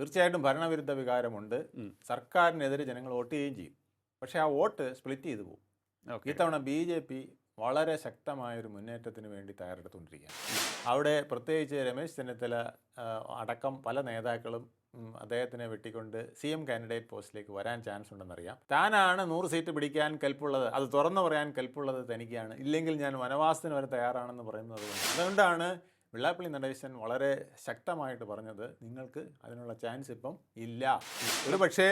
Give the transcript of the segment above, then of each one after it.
തീർച്ചയായിട്ടും ഭരണവിരുദ്ധ വികാരമുണ്ട്. സർക്കാരിനെതിരെ ജനങ്ങൾ വോട്ട് ചെയ്യുകയും ചെയ്യും. പക്ഷേ ആ വോട്ട് സ്പ്ലിറ്റ് ചെയ്തു പോകും. ഇത്തവണ ബി ജെ പി വളരെ ശക്തമായൊരു മുന്നേറ്റത്തിന് വേണ്ടി തയ്യാറെടുത്തുകൊണ്ടിരിക്കുകയാണ്. അവിടെ പ്രത്യേകിച്ച് രമേശ് ചെന്നിത്തല അടക്കം പല നേതാക്കളും അദ്ദേഹത്തിനെ വെട്ടിക്കൊണ്ട് സി എം കാൻഡിഡേറ്റ് പോസ്റ്റിലേക്ക് വരാൻ ചാൻസ് ഉണ്ടെന്നറിയാം. താനാണ് നൂറ് സീറ്റ് പിടിക്കാൻ കൽപ്പുള്ളത് അത് തുറന്നു പറയാൻ കൽപ്പുള്ളത് തനിക്കാണ്. ഇല്ലെങ്കിൽ ഞാൻ വനവാസത്തിന് വരെ തയ്യാറാണെന്ന് പറയുന്നത് അതുകൊണ്ടാണ് വെള്ളാപ്പള്ളി നടേശൻ വളരെ ശക്തമായിട്ട് പറഞ്ഞത് നിങ്ങൾക്ക് അതിനുള്ള ചാൻസ് ഇപ്പം ഇല്ല. ഒരു പക്ഷേ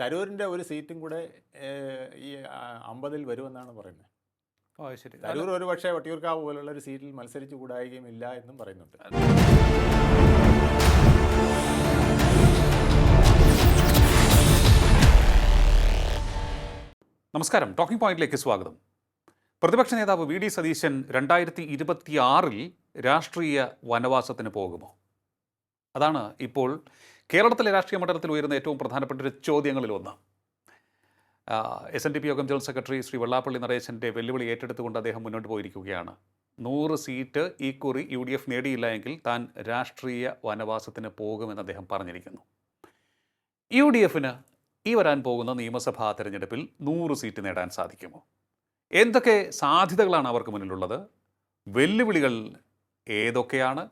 തരൂരിന്റെ ഒരു സീറ്റും കൂടെ ഈ അമ്പതിൽ വരുമെന്നാണ് പറയുന്നത്. ഓ ശരി. തരൂർ ഒരു പക്ഷേ വട്ടിയൂർക്കാവ് പോലുള്ള ഒരു സീറ്റിൽ മത്സരിച്ചു കൂടായികയും ഇല്ല എന്നും പറയുന്നുണ്ട്. നമസ്കാരം. ടോക്കിംഗ് പോയിന്റിലേക്ക് സ്വാഗതം. പ്രതിപക്ഷ നേതാവ് വി ഡി സതീശൻ രണ്ടായിരത്തി ഇരുപത്തിയാറിൽ രാഷ്ട്രീയ വനവാസത്തിന് പോകുമോ? അതാണ് ഇപ്പോൾ കേരളത്തിലെ രാഷ്ട്രീയ മണ്ഡലത്തിൽ ഉയരുന്ന ഏറ്റവും പ്രധാനപ്പെട്ട ഒരു ചോദ്യങ്ങളിൽ ഒന്ന്. എസ് എൻ ഡി പി യോഗം ജനറൽ സെക്രട്ടറി ശ്രീ വെള്ളാപ്പള്ളി നടേശന്റെ വെല്ലുവിളി ഏറ്റെടുത്തുകൊണ്ട് അദ്ദേഹം മുന്നോട്ട് പോയിരിക്കുകയാണ്. നൂറ് സീറ്റ് ഈ കുറി യു ഡി എഫ് നേടിയില്ല എങ്കിൽ താൻ രാഷ്ട്രീയ വനവാസത്തിന് പോകുമെന്ന് അദ്ദേഹം പറഞ്ഞിരിക്കുന്നു. യു ഡി എഫിന് ഈ വരാൻ പോകുന്ന നിയമസഭാ തെരഞ്ഞെടുപ്പിൽ നൂറ് സീറ്റ് നേടാൻ സാധിക്കുമോ? എന്തൊക്കെ സാധ്യതകളാണ് അവർക്ക് മുന്നിലുള്ളത്? വെല്ലുവിളികൾ ഏതൊക്കെയാണ്?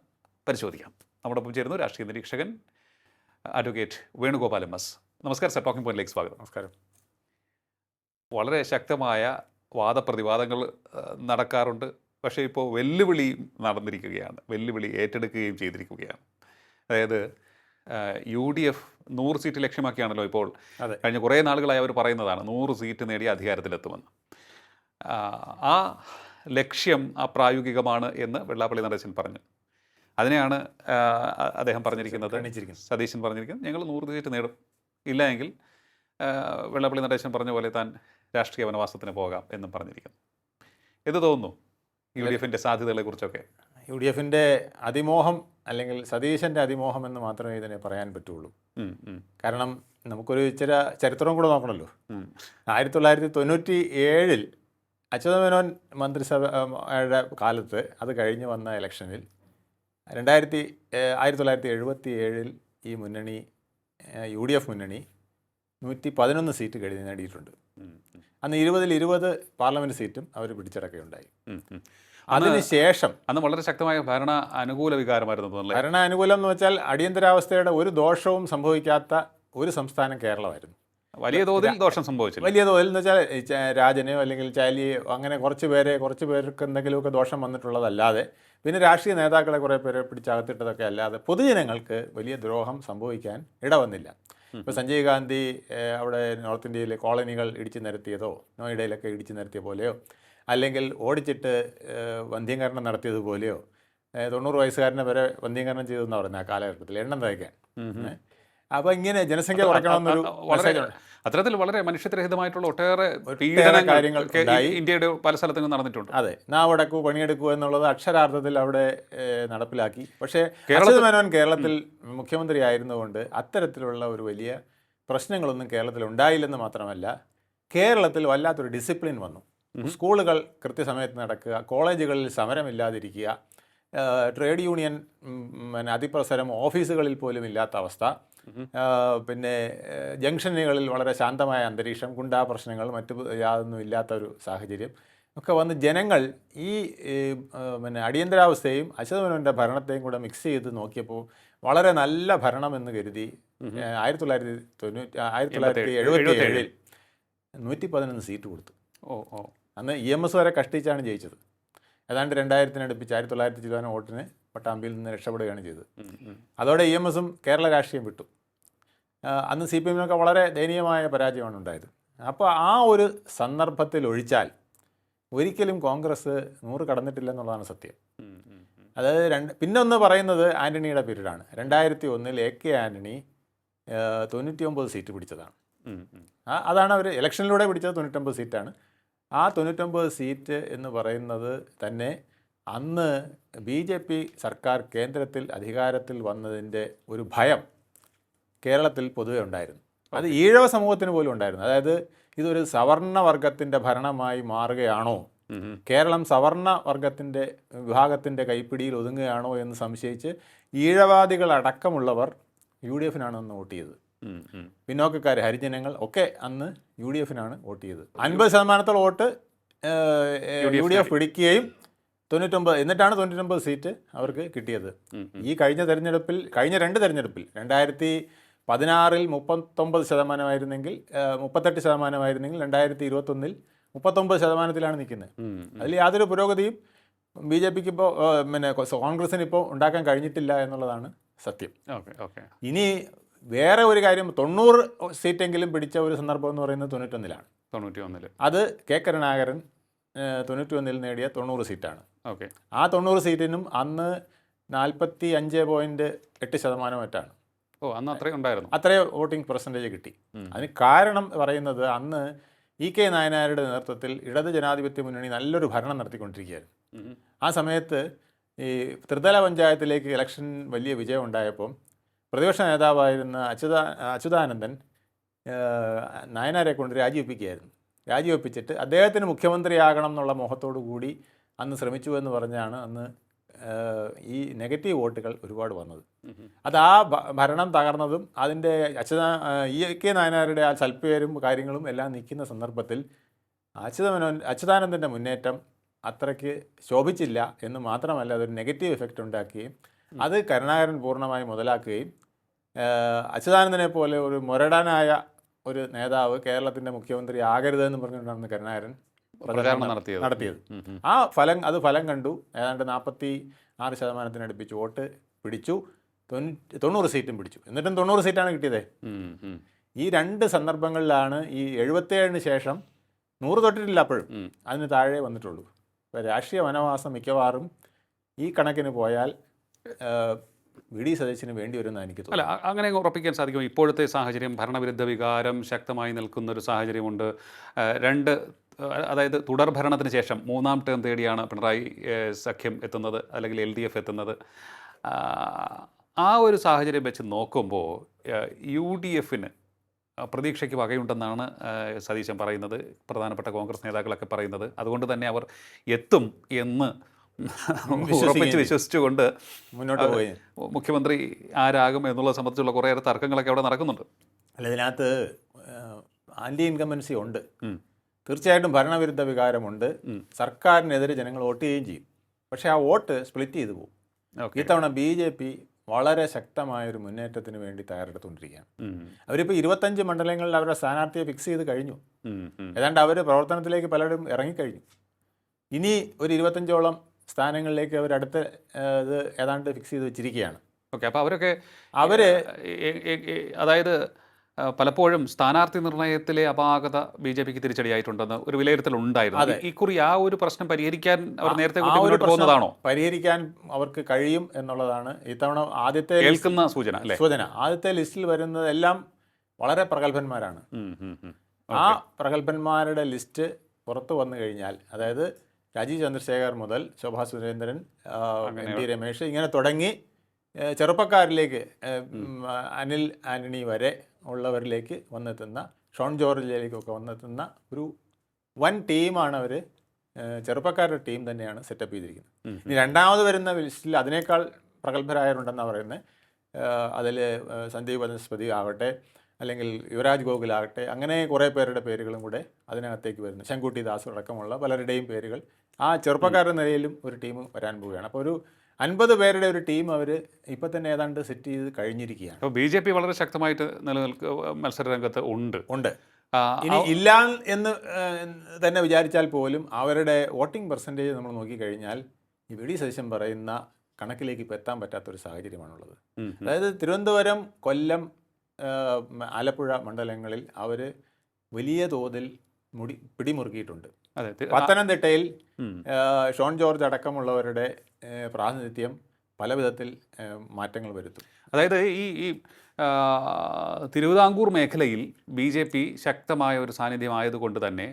പരിശോധിക്കാം. നമ്മോടൊപ്പം ചേരുന്നു രാഷ്ട്രീയ നിരീക്ഷകൻ അഡ്വക്കേറ്റ് വേണുഗോപാൽ എം എസ്. നമസ്കാരം സർ. ടോക്കിംഗ് പോയിന്റിലേക്ക് സ്വാഗതം. നമസ്കാരം. വളരെ ശക്തമായ വാദപ്രതിവാദങ്ങൾ നടക്കാറുണ്ട്. പക്ഷേ ഇപ്പോൾ വെല്ലുവിളി നടന്നിരിക്കുകയാണ്. വെല്ലുവിളി ഏറ്റെടുക്കുകയും ചെയ്തിരിക്കുകയാണ്. അതായത് യു ഡി എഫ് നൂറ് സീറ്റ് ലക്ഷ്യമാക്കിയാണല്ലോ ഇപ്പോൾ കഴിഞ്ഞ കുറേ നാളുകളായി അവർ പറയുന്നതാണ് നൂറ് സീറ്റ് നേടി അധികാരത്തിലെത്തുമെന്ന്. ആ, ആ ലക്ഷ്യം അപ്രായോഗികമാണ് എന്ന് വെള്ളാപ്പള്ളി നടേശൻ പറഞ്ഞു. അതിനെയാണ് അദ്ദേഹം പറഞ്ഞിരിക്കുന്നത്. സതീശൻ പറഞ്ഞിരിക്കുന്നത്. ഞങ്ങൾ നൂറ് സീറ്റ് നേടും. ഇല്ല എങ്കിൽ വെള്ളാപ്പള്ളി നടേശൻ പറഞ്ഞ പോലെ താൻ രാഷ്ട്രീയ വനവാസത്തിന് പോകാം എന്നും പറഞ്ഞിരിക്കുന്നു. എന്ത് തോന്നുന്നു? യു ഡി എഫിന്റെ സാധ്യതകളെ കുറിച്ചൊക്കെ യു ഡി എഫിന്റെ അതിമോഹം അല്ലെങ്കിൽ സതീശന്റെ അതിമോഹം എന്ന് മാത്രമേ ഇതിനെ പറയാൻ പറ്റുള്ളൂ. കാരണം നമുക്കൊരു ഇച്ചിരി ചരിത്രം കൂടെ നോക്കണമല്ലോ. ആയിരത്തി തൊള്ളായിരത്തി തൊണ്ണൂറ്റി ഏഴിൽ അച്യുതമേനോൻ മന്ത്രിസഭയുടെ കാലത്ത് അത് കഴിഞ്ഞ് വന്ന ഇലക്ഷനിൽ രണ്ടായിരത്തി ആയിരത്തി തൊള്ളായിരത്തി എഴുപത്തി ഏഴിൽ ഈ മുന്നണി യു ഡി എഫ് മുന്നണി നൂറ്റി പതിനൊന്ന് സീറ്റ് കഴിഞ്ഞ് നേടിയിട്ടുണ്ട്. അന്ന് ഇരുപതിൽ ഇരുപത് പാർലമെന്റ് സീറ്റും അവർ പിടിച്ചടക്കുകയുണ്ടായി. അതിനുശേഷം അന്ന് വളരെ ശക്തമായ ഭരണ അനുകൂല വികാരമായിരുന്നു ഭരണ അനുകൂലം എന്ന് വെച്ചാൽ അടിയന്തരാവസ്ഥയുടെ ഒരു ദോഷവും സംഭവിക്കാത്ത ഒരു സംസ്ഥാനം കേരളമായിരുന്നു. വലിയ തോതിൽ ദോഷം സംഭവിച്ചില്ല. വലിയ തോതിൽ എന്ന് വെച്ചാൽ രാജനെയോ അല്ലെങ്കിൽ ചാലിയോ അങ്ങനെ കുറച്ച് പേരെ കുറച്ച് പേർക്ക് എന്തെങ്കിലുമൊക്കെ ദോഷം വന്നിട്ടുള്ളതല്ലാതെ പിന്നെ രാഷ്ട്രീയ നേതാക്കളെ കുറേ പേരെ പിടിച്ചകത്തിട്ടതൊക്കെ അല്ലാതെ പൊതുജനങ്ങൾക്ക് വലിയ ദ്രോഹം സംഭവിക്കാൻ ഇടവന്നില്ല. ഇപ്പോൾ സഞ്ജയ് ഗാന്ധി അവിടെ നോർത്ത് ഇന്ത്യയിലെ കോളനികൾ ഇടിച്ചു നിരത്തിയതോ നോയിഡയിലൊക്കെ ഇടിച്ചു നിരത്തിയ പോലെയോ അല്ലെങ്കിൽ ഓടിച്ചിട്ട് വന്ധ്യീകരണം നടത്തിയതുപോലെയോ തൊണ്ണൂറ് വയസ്സുകാരനെ വരെ വന്ധ്യീകരണം ചെയ്തതെന്ന് പറയുന്നത് ആ കാലഘട്ടത്തിൽ എണ്ണം തയ്ക്കാൻ. അപ്പോൾ ഇങ്ങനെ ജനസംഖ്യ കുറയ്ക്കണമെന്നൊരു അത്തരത്തിൽ വളരെ മനുഷ്യത്രഹിതമായിട്ടുള്ള ഒട്ടേറെ പീഡന കാര്യങ്ങൾ. ഇന്ത്യയുടെ പല സ്ഥലത്തും നടന്നിട്ടുണ്ട്. അതെ. നാവടക്കൂ പണിയെടുക്കൂ എന്നുള്ളത് അക്ഷരാർത്ഥത്തിൽ അവിടെ നടപ്പിലാക്കി. പക്ഷേ കേരളത്തിൽ- അച്യുത മേനോൻ കേരളത്തിൽ മുഖ്യമന്ത്രി ആയിരുന്നുകൊണ്ട് അത്തരത്തിലുള്ള ഒരു വലിയ പ്രശ്നങ്ങളൊന്നും കേരളത്തിൽ ഉണ്ടായില്ലെന്ന് മാത്രമല്ല കേരളത്തിൽ വല്ലാത്തൊരു ഡിസിപ്ലിൻ വന്നു. സ്കൂളുകൾ കൃത്യസമയത്ത് നടക്കുക കോളേജുകളിൽ സമരമില്ലാതിരിക്കുക ട്രേഡ് യൂണിയൻ അതിപ്രസരം ഓഫീസുകളിൽ പോലും ഇല്ലാത്ത അവസ്ഥ. പിന്നെ ജംഗ്ഷനുകളിൽ വളരെ ശാന്തമായ അന്തരീക്ഷം ഗുണ്ടാ പ്രശ്നങ്ങൾ മറ്റു യാതൊന്നും ഇല്ലാത്ത ഒരു സാഹചര്യം ഒക്കെ വന്ന് ജനങ്ങൾ ഈ പിന്നെ അടിയന്തരാവസ്ഥയും അച്യുതമേനോന്റെ ഭരണത്തെയും കൂടെ മിക്സ് ചെയ്ത് നോക്കിയപ്പോൾ വളരെ നല്ല ഭരണം എന്ന് കരുതി ആയിരത്തി തൊള്ളായിരത്തി തൊണ്ണൂറ്റി ആയിരത്തി തൊള്ളായിരത്തി എഴുപത്തി ഏഴിൽ നൂറ്റി പതിനൊന്ന് സീറ്റ് കൊടുത്തു. ഓ ഓ. അന്ന് ഇ എം എസ് വരെ കഷ്ടിച്ചാണ് ജയിച്ചത്. ഏതാണ്ട് രണ്ടായിരത്തിനടുപ്പിച്ച് ആയിരത്തി തൊള്ളായിരത്തി ചിലവാന വോട്ടിന് പട്ടാമ്പിയിൽ നിന്ന് രക്ഷപ്പെടുകയാണ് ചെയ്തത്. അതോടെ ഇ എം എസും കേരള രാഷ്ട്രീയം വിട്ടു. അന്ന് സി പി എമ്മിനൊക്കെ വളരെ ദയനീയമായ പരാജയമാണ് ഉണ്ടായത്. അപ്പോൾ ആ ഒരു സന്ദർഭത്തിൽ ഒഴിച്ചാൽ ഒരിക്കലും കോൺഗ്രസ് നൂറ് കടന്നിട്ടില്ലെന്നുള്ളതാണ് സത്യം. ഉം, ഉം, ഉം. അതായത് രണ്ട് പിന്നെ ഒന്ന് പറയുന്നത് ആന്റണിയുടെ പീരീഡാണ് രണ്ടായിരത്തി ഒന്നിൽ എ കെ ആന്റണി തൊണ്ണൂറ്റി ഒമ്പത് സീറ്റ് പിടിച്ചതാണ്. അതാണ് അവർ ഇലക്ഷനിലൂടെ പിടിച്ചത് തൊണ്ണൂറ്റൊമ്പത് സീറ്റാണ്. ആ തൊണ്ണൂറ്റൊമ്പത് സീറ്റ് എന്ന് പറയുന്നത് തന്നെ അന്ന് ബി ജെ പി സർക്കാർ കേന്ദ്രത്തിൽ അധികാരത്തിൽ വന്നതിന്റെ ഒരു ഭയം കേരളത്തിൽ പൊതുവെ ഉണ്ടായിരുന്നു. അത് ഈഴവ സമൂഹത്തിന് പോലും ഉണ്ടായിരുന്നു. അതായത് ഇതൊരു സവർണവർഗത്തിന്റെ ഭരണമായി മാറുകയാണോ. കേരളം സവർണ വർഗത്തിന്റെ വിഭാഗത്തിന്റെ കൈപ്പിടിയിൽ ഒതുങ്ങുകയാണോ എന്ന് സംശയിച്ച് ഈഴവാദികളടക്കമുള്ളവർ യു ഡി എഫിനാണ് അന്ന് വോട്ട് ചെയ്തത്. പിന്നോക്കക്കാർ ഹരിജനങ്ങൾ ഒക്കെ അന്ന് യു ഡി എഫിനാണ് വോട്ട് ചെയ്തത്. അൻപത് ശതമാനത്തോളം വോട്ട് യു ഡി എഫ് പിടിക്കുകയും തൊണ്ണൂറ്റൊമ്പത് എന്നിട്ടാണ് തൊണ്ണൂറ്റൊമ്പത് സീറ്റ് അവർക്ക് കിട്ടിയത്. ഈ കഴിഞ്ഞ തെരഞ്ഞെടുപ്പിൽ കഴിഞ്ഞ രണ്ട് തെരഞ്ഞെടുപ്പിൽ രണ്ടായിരത്തി പതിനാറിൽ മുപ്പത്തൊമ്പത് ശതമാനമായിരുന്നെങ്കിൽ മുപ്പത്തെട്ട് ശതമാനമായിരുന്നെങ്കിൽ രണ്ടായിരത്തി ഇരുപത്തൊന്നിൽ മുപ്പത്തൊമ്പത് ശതമാനത്തിലാണ് നിൽക്കുന്നത്. അതിൽ യാതൊരു പുരോഗതിയും ബി ജെ പിക്ക് ഇപ്പോൾ പിന്നെ കോൺഗ്രസിന് ഇപ്പോൾ ഉണ്ടാക്കാൻ കഴിഞ്ഞിട്ടില്ല എന്നുള്ളതാണ് സത്യം. Okay okay. ഇനി വേറെ ഒരു കാര്യം തൊണ്ണൂറ് സീറ്റെങ്കിലും പിടിച്ച ഒരു സന്ദർഭം എന്ന് പറയുന്നത് തൊണ്ണൂറ്റൊന്നിലാണ്. തൊണ്ണൂറ്റി ഒന്നിൽ അത് കെ കരുണാകരൻ തൊണ്ണൂറ്റി ഒന്നിൽ നേടിയ തൊണ്ണൂറ് സീറ്റാണ്. ഓക്കെ. ആ തൊണ്ണൂറ് സീറ്റിനും അന്ന് നാൽപ്പത്തി അഞ്ച് പോയിന്റ് എട്ട് ശതമാനം മറ്റാണ് ഓ അന്ന് അത്രയും ഉണ്ടായിരുന്നു. അത്രയും വോട്ടിംഗ് പെർസെന്റേജ് കിട്ടി. അതിന് കാരണം പറയുന്നത് അന്ന് ഇ കെ നായനാരുടെ നേതൃത്വത്തിൽ ഇടത് ജനാധിപത്യ മുന്നണി നല്ലൊരു ഭരണം നടത്തിക്കൊണ്ടിരിക്കുകയായിരുന്നു. ആ സമയത്ത് ഈ ത്രിതല പഞ്ചായത്തിലേക്ക് ഇലക്ഷൻ വലിയ വിജയം ഉണ്ടായപ്പോൾ പ്രതിപക്ഷ നേതാവായിരുന്ന അച്യുത അച്യുതാനന്ദൻ നായനാരെ കൊണ്ട് രാജിവെപ്പിക്കുകയായിരുന്നു. രാജിവെപ്പിച്ചിട്ട് അദ്ദേഹത്തിന് മുഖ്യമന്ത്രിയാകണം എന്നുള്ള മോഹത്തോടു കൂടി അന്ന് ശ്രമിച്ചു എന്ന് പറഞ്ഞാണ് അന്ന് ഈ നെഗറ്റീവ് വോട്ടുകൾ ഒരുപാട് വന്നത്. അത് ആ ഭരണം തകർന്നതും അതിന്റെ അച്യുതാ ഇ കെ നായനാരുടെ ആ സൽപ്പേരും കാര്യങ്ങളും എല്ലാം നിൽക്കുന്ന സന്ദർഭത്തിൽ അച്യുതമനോ അച്യുതാനന്ദന്റെ മുന്നേറ്റം അത്രയ്ക്ക് ശോഭിച്ചില്ല എന്ന് മാത്രമല്ല അതൊരു നെഗറ്റീവ് എഫക്റ്റ് ഉണ്ടാക്കുകയും അത് കരുണാകരൻ പൂർണമായി മുതലാക്കുകയും അച്യുതാനന്ദനെ പോലെ ഒരു മുരടനായ ഒരു നേതാവ് കേരളത്തിന്റെ മുഖ്യമന്ത്രി ആകരുതെന്ന് പറഞ്ഞുകൊണ്ടാണ് കരുണാകരൻ പ്രചാരണം നടത്തിയത്. ആ ഫലം അത് ഫലം കണ്ടു. ഏതാണ്ട് നാൽപ്പത്തി ആറ് ശതമാനത്തിനടുപ്പിച്ച് വോട്ട് പിടിച്ചു. തൊണ്ണൂറ്റി തൊണ്ണൂറ് സീറ്റും പിടിച്ചു. എന്നിട്ടും തൊണ്ണൂറ് സീറ്റാണ് കിട്ടിയത്. ഈ രണ്ട് സന്ദർഭങ്ങളിലാണ് ഈ എഴുപത്തേഴിന് ശേഷം നൂറ് തൊട്ടിട്ടില്ല അപ്പോഴും. അതിന് താഴെ വന്നിട്ടുള്ളൂ. രാഷ്ട്രീയ വനവാസം മിക്കവാറും ഈ കണക്കിന് പോയാൽ വി ഡി സതീശന് വേണ്ടി വരുമെന്ന് എനിക്ക് അല്ല അങ്ങനെ ഉറപ്പിക്കാൻ സാധിക്കും ഇപ്പോഴത്തെ സാഹചര്യം ഭരണവിരുദ്ധ വികാരം ശക്തമായി നിൽക്കുന്ന ഒരു സാഹചര്യമുണ്ട് രണ്ട് അതായത് തുടർ ഭരണത്തിന് ശേഷം മൂന്നാം ടേം തേടിയാണ് പിണറായി സഖ്യം എത്തുന്നത് അല്ലെങ്കിൽ എൽ ഡി എഫ് എത്തുന്നത്. ആ ഒരു സാഹചര്യം വെച്ച് നോക്കുമ്പോൾ യു ഡി എഫിന് പ്രതീക്ഷയ്ക്ക് വകയുണ്ടെന്നാണ് സതീശൻ പറയുന്നത്. പ്രധാനപ്പെട്ട കോൺഗ്രസ് നേതാക്കളൊക്കെ പറയുന്നത്. അതുകൊണ്ട് തന്നെ അവർ എത്തും എന്ന് ഉറപ്പിച്ച് വിശ്വസിച്ചുകൊണ്ട് മുന്നോട്ട് പോയി മുഖ്യമന്ത്രി ആരാകും എന്നുള്ളത് സംബന്ധിച്ചുള്ള കുറേയേറെ തർക്കങ്ങളൊക്കെ അവിടെ നടക്കുന്നുണ്ട്. അല്ല ഇതിനകത്ത് ആന്റി ഇൻകമ്പൻസി ഉണ്ട്. തീർച്ചയായിട്ടും ഭരണവിരുദ്ധ വികാരമുണ്ട്. സർക്കാരിനെതിരെ ജനങ്ങൾ വോട്ട് ചെയ്യുകയും ചെയ്യും. പക്ഷേ ആ വോട്ട് സ്പ്ലിറ്റ് ചെയ്തു പോകും. ഇത്തവണ ബി ജെ പി വളരെ ശക്തമായൊരു മുന്നേറ്റത്തിന് വേണ്ടി തയ്യാറെടുത്തുകൊണ്ടിരിക്കുകയാണ്. അവരിപ്പോൾ ഇരുപത്തഞ്ച് മണ്ഡലങ്ങളിൽ അവരുടെ സ്ഥാനാർത്ഥിയെ ഫിക്സ് ചെയ്ത് കഴിഞ്ഞു. ഏതാണ്ട് അവർ പ്രവർത്തനത്തിലേക്ക് പലരും ഇറങ്ങിക്കഴിഞ്ഞു. ഇനി ഒരു ഇരുപത്തഞ്ചോളം സ്ഥാനങ്ങളിലേക്ക് അവർ അടുത്ത ഇത് ഏതാണ്ട് ഫിക്സ് ചെയ്ത് വെച്ചിരിക്കുകയാണ്. ഓക്കെ അപ്പോൾ അവരൊക്കെ എ- അതായത് പലപ്പോഴും സ്ഥാനാർത്ഥി നിർണയത്തിലെ അപാകത ബി ജെ പിക്ക് തിരിച്ചടിയായിട്ടുണ്ടെന്ന് ഒരു വിലയിരുത്തൽ ഉണ്ടായിരുന്നു. അതെ. ഈ കുറി ആ ഒരു പ്രശ്നം പരിഹരിക്കാൻ അവർ നേരത്തെ പോകുന്നതാണോ? പരിഹരിക്കാൻ അവർക്ക് കഴിയും എന്നുള്ളതാണ് ഇത്തവണ ആദ്യത്തെ കേൾക്കുന്ന സൂചന സൂചന. ആദ്യത്തെ ലിസ്റ്റിൽ വരുന്നതെല്ലാം വളരെ പ്രഗത്ഭന്മാരാണ്. ആ പ്രഗത്ഭന്മാരുടെ ലിസ്റ്റ് പുറത്തു വന്നു കഴിഞ്ഞാൽ അതായത് രാജീവ് ചന്ദ്രശേഖർ മുതൽ ശോഭാ സുരേന്ദ്രൻ എൻ ടി രമേശ് ഇങ്ങനെ തുടങ്ങി ചെറുപ്പക്കാരിലേക്ക് അനിൽ ആന്റണി വരെ ഉള്ളവരിലേക്ക് വന്നെത്തുന്ന ഷോൺ ജോർജിലേക്കൊക്കെ വന്നെത്തുന്ന ഒരു വൻ ടീമാണ് അവർ ചെറുപ്പക്കാരുടെ ടീം തന്നെയാണ് സെറ്റപ്പ് ചെയ്തിരിക്കുന്നത്. ഇനി രണ്ടാമത് വരുന്ന ലിസ്റ്റിൽ അതിനേക്കാൾ പ്രഗത്ഭരായവരുണ്ടെന്നാണ് പറയുന്നത്. അതിൽ സന്ദീപ് വനസ്പതി ആവട്ടെ അല്ലെങ്കിൽ യുവരാജ് ഗോകുലാകട്ടെ അങ്ങനെ കുറേ പേരുടെ പേരുകളും കൂടെ അതിനകത്തേക്ക് വരുന്നു. ശങ്കുട്ടി ദാസ് അടക്കമുള്ള പലരുടെയും പേരുകൾ. ആ ചെറുപ്പക്കാരുടെ നിലയിലും ഒരു ടീം വരാൻ പോവുകയാണ്. അപ്പോൾ ഒരു അൻപത് പേരുടെ ഒരു ടീം അവർ ഇപ്പം തന്നെ ഏതാണ്ട് സെറ്റ് ചെയ്ത് കഴിഞ്ഞിരിക്കുകയാണ്. അപ്പോൾ ബി ജെ പി വളരെ ശക്തമായിട്ട് നിലനിൽക്ക മത്സര രംഗത്ത് ഉണ്ട്. ഉണ്ട് ഇനി ഇല്ല എന്ന് തന്നെ വിചാരിച്ചാൽ പോലും അവരുടെ വോട്ടിംഗ് പെർസെന്റേജ് നമ്മൾ നോക്കിക്കഴിഞ്ഞാൽ ഈ വി ഡി സതീശൻ പറയുന്ന കണക്കിലേക്ക് ഇപ്പോൾ എത്താൻ പറ്റാത്തൊരു സാഹചര്യമാണുള്ളത്. അതായത് തിരുവനന്തപുരം കൊല്ലം ആലപ്പുഴ മണ്ഡലങ്ങളിൽ അവർ വലിയ തോതിൽ മുടി പിടിമുറുക്കിയിട്ടുണ്ട് പത്തനംതിട്ടയിൽ. ഷോൺ ജോർജ് അടക്കമുള്ളവരുടെ പ്രാതിനിധ്യം പല വിധത്തിൽ മാറ്റങ്ങൾ വരുത്തും അതായത് ഈ ഈ തിരുവിതാംകൂർ മേഖലയിൽ ബി ജെ പി ശക്തമായ ഒരു സാന്നിധ്യമായതുകൊണ്ട് തന്നെ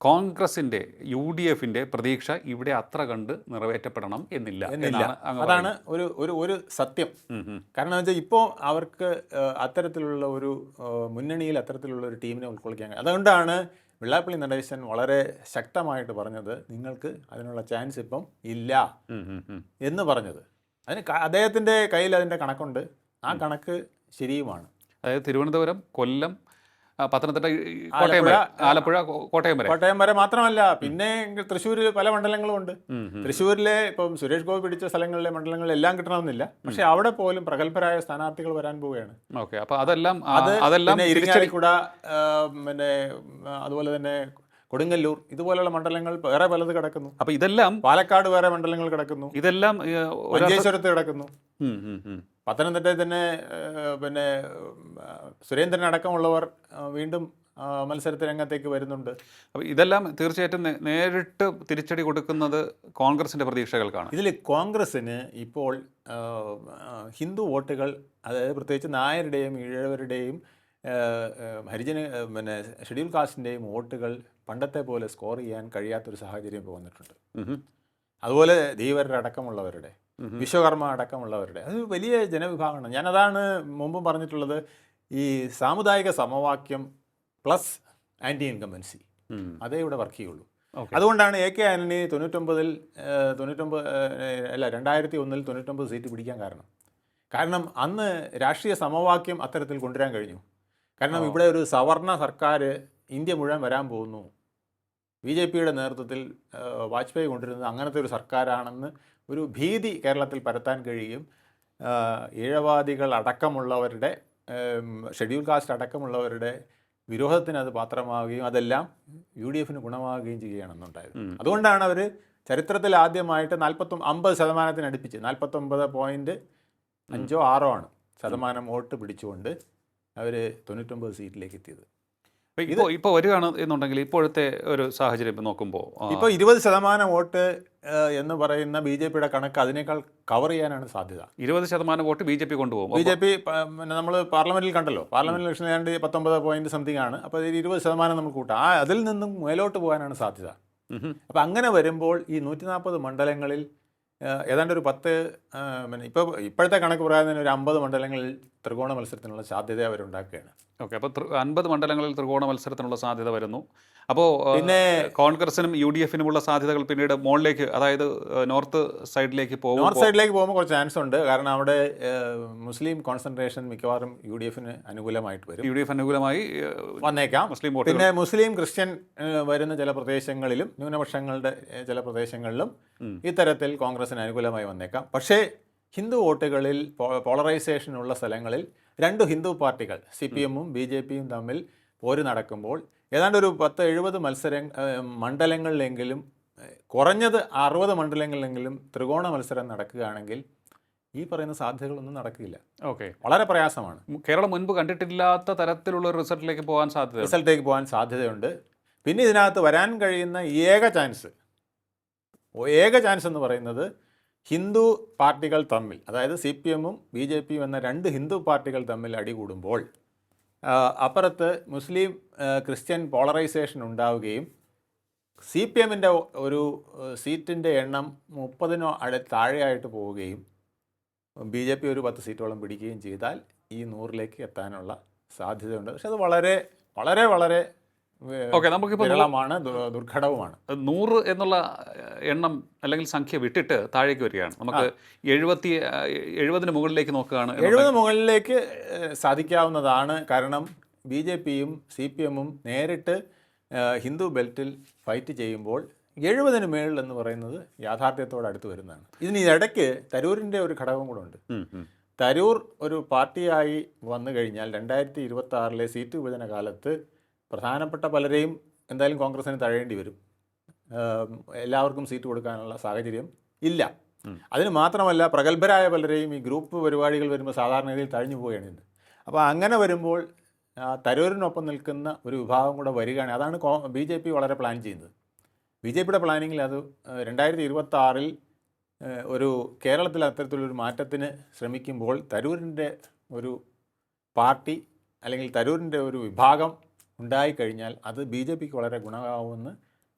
കോൺഗ്രസിന്റെ യു ഡി എഫിന്റെ പ്രതീക്ഷ ഇവിടെ അത്ര കണ്ട് നിറവേറ്റപ്പെടണം എന്നില്ല എന്നില്ല. അതാണ് ഒരു ഒരു ഒരു സത്യം. കാരണം വെച്ചാൽ ഇപ്പോൾ അവർക്ക് അത്തരത്തിലുള്ള ഒരു മുന്നണിയിൽ അത്തരത്തിലുള്ള ഒരു ടീമിനെ ഉൾക്കൊള്ളിക്കാൻ അതുകൊണ്ടാണ് വെള്ളാപ്പള്ളി നടേശൻ വളരെ ശക്തമായിട്ട് പറഞ്ഞത് നിങ്ങൾക്ക് അതിനുള്ള ചാൻസ് ഇപ്പം ഇല്ല. എന്ന് പറഞ്ഞത്. അതിന് അദ്ദേഹത്തിന്റെ കയ്യിൽ അതിന്റെ കണക്കുണ്ട്. ആ കണക്ക് ശരിയുമാണ്. അതായത് തിരുവനന്തപുരം കൊല്ലം പത്തനംതിട്ട കോട്ടയം വരെ. ആലപ്പുഴ കോട്ടയം വരെ. കോട്ടയം വരെ മാത്രമല്ല പിന്നെ തൃശ്ശൂരിൽ പല മണ്ഡലങ്ങളും ഉണ്ട്. തൃശ്ശൂരിലെ ഇപ്പം സുരേഷ് ഗോപി പിടിച്ച സ്ഥലങ്ങളിലെ മണ്ഡലങ്ങളിലെല്ലാം കിട്ടണമെന്നില്ല. പക്ഷെ അവിടെ പോലും പ്രഗത്ഭരായ സ്ഥാനാർത്ഥികൾ വരാൻ പോവുകയാണ്. ഓക്കെ അപ്പൊ അതെല്ലാം അത് അതെല്ലാം ഇരിച്ചടിക്കുട ഇരിങ്ങാലിക്കുട പിന്നെ അതുപോലെ തന്നെ കൊടുങ്ങല്ലൂർ ഇതുപോലുള്ള മണ്ഡലങ്ങൾ വേറെ പലത് കിടക്കുന്നു. അപ്പൊ ഇതെല്ലാം പാലക്കാട് വേറെ മണ്ഡലങ്ങൾ കിടക്കുന്നു. ഇതെല്ലാം മഞ്ചേശ്വരത്ത് കിടക്കുന്നു. പത്തനംതിട്ടയിൽ തന്നെ പിന്നെ സുരേന്ദ്രൻ അടക്കമുള്ളവർ വീണ്ടും മത്സരത്തിന് രംഗത്തേക്ക് വരുന്നുണ്ട് അപ്പോൾ ഇതെല്ലാം തീർച്ചയായിട്ടും നേരിട്ട് തിരിച്ചടി കൊടുക്കുന്നത് കോൺഗ്രസിന്റെ പ്രതീക്ഷകൾക്കാണ് ഇതിൽ കോൺഗ്രസ്സിന് ഇപ്പോൾ ഹിന്ദു വോട്ടുകൾ അതായത് പ്രത്യേകിച്ച് നായരുടെയും ഈഴവരുടെയും ഹരിജന പിന്നെ ഷെഡ്യൂൾ കാസ്റ്റിന്റെയും വോട്ടുകൾ പണ്ടത്തെ പോലെ സ്കോർ ചെയ്യാൻ കഴിയാത്തൊരു സാഹചര്യം ഇപ്പോൾ വന്നിട്ടുണ്ട്. അതുപോലെ ധീവരുടെ അടക്കമുള്ളവരുടെ ഉം. വിശ്വകർമ്മ അടക്കമുള്ളവരുടെ. അത് വലിയ ജനവിഭാഗമാണ്. ഞാനതാണ് മുമ്പും പറഞ്ഞിട്ടുള്ളത് ഈ സാമുദായിക സമവാക്യം പ്ലസ് ആന്റി ഇൻകമ്പൻസി അതേ ഇവിടെ വർക്ക് ചെയ്യുള്ളൂ. അതുകൊണ്ടാണ് എ കെ ആന്റണി തൊണ്ണൂറ്റൊമ്പതിൽ തൊണ്ണൂറ്റൊമ്പത് അല്ല രണ്ടായിരത്തി ഒന്നിൽ തൊണ്ണൂറ്റൊമ്പത് സീറ്റ് പിടിക്കാൻ കാരണം. കാരണം അന്ന് രാഷ്ട്രീയ സമവാക്യം അത്തരത്തിൽ കൊണ്ടുവരാൻ കഴിഞ്ഞു. കാരണം ഇവിടെ ഒരു സവർണ സർക്കാർ ഇന്ത്യ മുഴുവൻ വരാൻ പോകുന്നു. ബി ജെ പിയുടെ നേതൃത്വത്തിൽ വാജ്പേയി കൊണ്ടിരുന്നത് അങ്ങനത്തെ ഒരു സർക്കാരാണെന്ന് ഒരു ഭീതി കേരളത്തിൽ പരത്താൻ കഴിയും. ഈഴവാദികൾ അടക്കമുള്ളവരുടെ ഷെഡ്യൂൾ കാസ്റ്റ് അടക്കമുള്ളവരുടെ വിരോധത്തിന് അത് പാത്രമാവുകയും അതെല്ലാം യു ഡി എഫിന് ഗുണമാവുകയും ചെയ്യുകയാണെന്നുണ്ടായത് അതുകൊണ്ടാണ് അവർ ചരിത്രത്തിൽ ആദ്യമായിട്ട് നാൽപ്പത്തൊമ്പത് അമ്പത് ശതമാനത്തിന് അടുപ്പിച്ച് നാൽപ്പത്തൊമ്പത് പോയിന്റ് അഞ്ചോ ആറോ ആണ് ശതമാനം വോട്ട് പിടിച്ചുകൊണ്ട് അവർ തൊണ്ണൂറ്റൊമ്പത് സീറ്റിലേക്ക് എത്തിയത്. അപ്പൊ ഇപ്പോ ഇപ്പൊ വരികയാണ് എന്നുണ്ടെങ്കിൽ ഇപ്പോഴത്തെ ഒരു സാഹചര്യം നോക്കുമ്പോൾ ഇപ്പോൾ ഇരുപത് ശതമാനം വോട്ട് എന്ന് പറയുന്ന ബി ജെ പിയുടെ കണക്ക് അതിനേക്കാൾ കവർ ചെയ്യാനാണ് സാധ്യത. ഇരുപത് ശതമാനം വോട്ട് ബി ജെ പി കൊണ്ടുപോകും. ബി ജെ പി പിന്നെ നമ്മൾ പാർലമെന്റിൽ കണ്ടല്ലോ പാർലമെന്റ് ഇലക്ഷൻ ഏതാണ്ട് പത്തൊമ്പത് പോയിന്റ് സംതിങ് ആണ്. അപ്പോൾ ഇതിൽ ഇരുപത് ശതമാനം നമുക്ക് കൂട്ടാം. ആ അതിൽ നിന്നും മേലോട്ട് പോകാനാണ് സാധ്യത. ഉം, ഉം. അപ്പം അങ്ങനെ വരുമ്പോൾ ഈ നൂറ്റി മണ്ഡലങ്ങളിൽ ഏതാണ്ട് ഒരു പത്ത് പിന്നെ ഇപ്പോൾ ഇപ്പോഴത്തെ കണക്ക് പ്രകാരം ഒരു അമ്പത് മണ്ഡലങ്ങളിൽ ത്രികോണ മത്സരത്തിനുള്ള സാധ്യത അവരുണ്ടാക്കുകയാണ്. ഓക്കെ അപ്പോൾ അൻപത് മണ്ഡലങ്ങളിൽ ത്രികോണ മത്സരത്തിനുള്ള സാധ്യത വരുന്നു. അപ്പോൾ പിന്നെ കോൺഗ്രസിനും യു ഡി എഫിനുമുള്ള സാധ്യതകൾ പിന്നീട് മുകളിലേക്ക് അതായത് നോർത്ത് സൈഡിലേക്ക് പോകും നോർത്ത് സൈഡിലേക്ക് പോകുമ്പോൾ കുറച്ച് ചാൻസ് ഉണ്ട്. കാരണം അവിടെ മുസ്ലിം കോൺസെൻട്രേഷൻ മിക്കവാറും യു ഡി എഫിന് അനുകൂലമായിട്ട് വരും. യു ഡി എഫ് അനുകൂലമായി വന്നേക്കാം. മുസ്ലിം വോട്ട് പിന്നെ മുസ്ലിം ക്രിസ്ത്യൻ വരുന്ന ചില പ്രദേശങ്ങളിലും ന്യൂനപക്ഷങ്ങളുടെ ചില പ്രദേശങ്ങളിലും ഇത്തരത്തിൽ ഇത്തരത്തിൽ കോൺഗ്രസിന് അനുകൂലമായി വന്നേക്കാം. പക്ഷേ ഹിന്ദു വോട്ടുകളിൽ പോളറൈസേഷൻ ഉള്ള സ്ഥലങ്ങളിൽ രണ്ട് ഹിന്ദു പാർട്ടികൾ സി പി എമ്മും ബി ജെ പിയും തമ്മിൽ പോര് നടക്കുമ്പോൾ ഏതാണ്ട് ഒരു പത്ത് എഴുപത് മത്സര മണ്ഡലങ്ങളിലെങ്കിലും കുറഞ്ഞത് അറുപത് മണ്ഡലങ്ങളിലെങ്കിലും ത്രികോണ മത്സരം നടക്കുകയാണെങ്കിൽ ഈ പറയുന്ന സാധ്യതകളൊന്നും നടക്കില്ല. ഓക്കെ. വളരെ പ്രയാസമാണ്. കേരളം മുൻപ് കണ്ടിട്ടില്ലാത്ത തരത്തിലുള്ള റിസൾട്ടിലേക്ക് പോകാൻ സാധ്യത റിസൾട്ടിലേക്ക് പോകാൻ സാധ്യതയുണ്ട്. പിന്നെ ഇതിനകത്ത് വരാൻ കഴിയുന്ന ഏക ചാൻസ് ഏക ചാൻസ് എന്ന് പറയുന്നത് ഹിന്ദു പാർട്ടികൾ തമ്മിൽ അതായത് സി പി എമ്മും ബി ജെ പിയും എന്ന രണ്ട് ഹിന്ദു പാർട്ടികൾ തമ്മിൽ അടികൂടുമ്പോൾ അപ്പുറത്ത് മുസ്ലിം ക്രിസ്ത്യൻ പോളറൈസേഷൻ ഉണ്ടാവുകയും സി പി എമ്മിന്റെ ഒരു സീറ്റിന്റെ എണ്ണം മുപ്പതിനോ അട താഴെയായിട്ട് പോവുകയും ബി ജെ പി ഒരു പത്ത് സീറ്റോളം പിടിക്കുകയും ചെയ്താൽ ഈ നൂറിലേക്ക് എത്താനുള്ള സാധ്യതയുണ്ട്. പക്ഷെ അത് വളരെ വളരെ വളരെ ഓക്കെ നമുക്കിപ്പോൾ വിരളമാണ് ദുർഘടവുമാണ്. നൂറ് എന്നുള്ള എണ്ണം അല്ലെങ്കിൽ സംഖ്യ വിട്ടിട്ട് താഴേക്ക് വരികയാണ്. നമുക്ക് എഴുപത്തി എഴുപതിന് മുകളിലേക്ക് നോക്കുകയാണ് എഴുപത് മുകളിലേക്ക് സാധിക്കാവുന്നതാണ്. കാരണം ബി ജെ പിയും സി പി എമ്മും നേരിട്ട് ഹിന്ദു ബെൽറ്റിൽ ഫൈറ്റ് ചെയ്യുമ്പോൾ എഴുപതിന് മേളിൽ എന്ന് പറയുന്നത് യാഥാർത്ഥ്യത്തോട് അടുത്ത് വരുന്നതാണ്. ഇതിന് ഇടയ്ക്ക് തരൂരിന്റെ ഒരു ഘടകം കൂടെ ഉണ്ട്. തരൂർ ഒരു പാർട്ടിയായി വന്നു കഴിഞ്ഞാൽ രണ്ടായിരത്തി ഇരുപത്തി ആറിലെ സീറ്റ് വിഭജന കാലത്ത് പ്രധാനപ്പെട്ട പലരെയും എന്തായാലും കോൺഗ്രസിന് തഴയേണ്ടി വരും. എല്ലാവർക്കും സീറ്റ് കൊടുക്കാനുള്ള സാഹചര്യം ഇല്ല. അതിന് മാത്രമല്ല പ്രഗത്ഭരായ പലരെയും ഈ ഗ്രൂപ്പ് പരിപാടികൾ വരുമ്പോൾ സാധാരണഗതിയിൽ തഴഞ്ഞു പോവുകയാണ് ഇത് അപ്പോൾ അങ്ങനെ വരുമ്പോൾ തരൂരിനൊപ്പം നിൽക്കുന്ന ഒരു വിഭാഗം കൂടെ വരികയാണ്. അതാണ് കോ ബി ജെ പി വളരെ പ്ലാൻ ചെയ്യുന്നത്. ബി ജെ പിയുടെ പ്ലാനിങ്ങിൽ അത് രണ്ടായിരത്തി ഇരുപത്തി ആറിൽ ഒരു കേരളത്തിൽ അത്തരത്തിലൊരു മാറ്റത്തിന് ശ്രമിക്കുമ്പോൾ തരൂരിന്റെ ഒരു പാർട്ടി അല്ലെങ്കിൽ തരൂരിന്റെ ഒരു വിഭാഗം ഉണ്ടായിക്കഴിഞ്ഞാൽ അത് ബി ജെ പിക്ക് വളരെ ഗുണമാവുമെന്ന്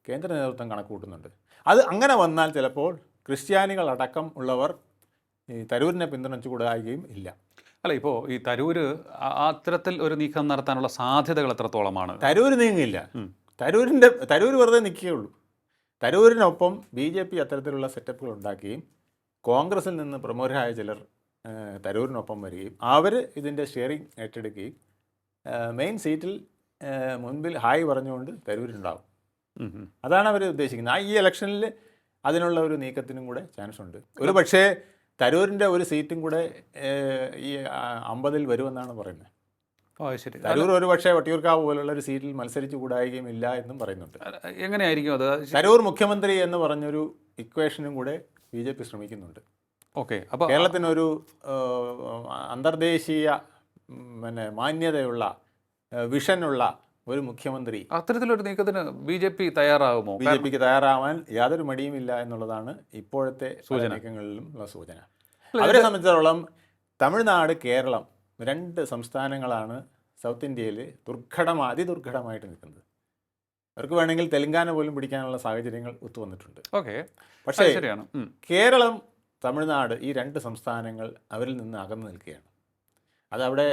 കേന്ദ്ര നേതൃത്വം കണക്കുകൂട്ടുന്നുണ്ട്. അത് അങ്ങനെ വന്നാൽ ചിലപ്പോൾ ക്രിസ്ത്യാനികൾ അടക്കം ഉള്ളവർ ഈ തരൂരിനെ പിന്തുണച്ചു കൂടാകുകയും ഇല്ല. അല്ല ഇപ്പോൾ ഈ തരൂര് അത്തരത്തിൽ ഒരു നീക്കം നടത്താനുള്ള സാധ്യതകൾ എത്രത്തോളമാണ്? തരൂര് നീങ്ങില്ല. തരൂരിന്റെ തരൂർ വെറുതെ നിൽക്കുകയുള്ളൂ തരൂരിനൊപ്പം ബി ജെ പി അത്തരത്തിലുള്ള സെറ്റപ്പുകൾ ഉണ്ടാക്കുകയും കോൺഗ്രസിൽ നിന്ന് പ്രമുഖരായ ചിലർ തരൂരിനൊപ്പം വരികയും അവർ ഇതിന്റെ ഷെയറിങ് ഏറ്റെടുക്കുകയും മെയിൻ സീറ്റിൽ മുൻപിൽ ഹായ് പറഞ്ഞുകൊണ്ട് തരൂരുണ്ടാവും. അതാണ് അവർ ഉദ്ദേശിക്കുന്നത്. ആ ഈ ഇലക്ഷനിൽ അതിനുള്ള ഒരു നീക്കത്തിനും കൂടെ ചാൻസ് ഉണ്ട്. ഒരു പക്ഷേ തരൂരിന്റെ ഒരു സീറ്റും കൂടെ ഈ അമ്പതിൽ വരുമെന്നാണ് പറയുന്നത്. ശരി. തരൂർ ഒരു പക്ഷേ വട്ടിയൂർക്കാവ് പോലുള്ള ഒരു സീറ്റിൽ മത്സരിച്ചു കൂടായികയും ഇല്ല എന്നും പറയുന്നുണ്ട്. എങ്ങനെയായിരിക്കും അത്? തരൂർ മുഖ്യമന്ത്രി എന്ന് പറഞ്ഞൊരു ഇക്വേഷനും കൂടെ ബി ജെ പി ശ്രമിക്കുന്നുണ്ട്. ഓക്കെ അപ്പോൾ കേരളത്തിനൊരു അന്തർദേശീയ പിന്നെ മാന്യതയുള്ള വിഷനുള്ള ഒരു മുഖ്യമന്ത്രി അത്തരത്തിലൊരു നീക്കത്തിന് ബി ജെ പി തയ്യാറാകുമോ ബി ജെ പിക്ക് തയ്യാറാവാൻ യാതൊരു മടിയുമില്ല എന്നുള്ളതാണ് ഇപ്പോഴത്തെ സൂചനകളിലും നീക്കങ്ങളിലും ഉള്ള സൂചന അവരെ സംബന്ധിച്ചിടത്തോളം തമിഴ്നാട് കേരളം രണ്ട് സംസ്ഥാനങ്ങളാണ് സൗത്ത് ഇന്ത്യയിൽ ദുർഘടം അതിദുർഘടമായിട്ട് നിൽക്കുന്നത്. അവർക്ക് വേണമെങ്കിൽ തെലങ്കാന പോലും പിടിക്കാനുള്ള സാഹചര്യങ്ങൾ ഒത്തുവന്നിട്ടുണ്ട് ഓക്കെ. പക്ഷേ ശരിയാണ്. കേരളം തമിഴ്നാട് ഈ രണ്ട് സംസ്ഥാനങ്ങൾ അവരിൽ നിന്ന് അകന്നു നിൽക്കുകയാണ്. അതവിടെ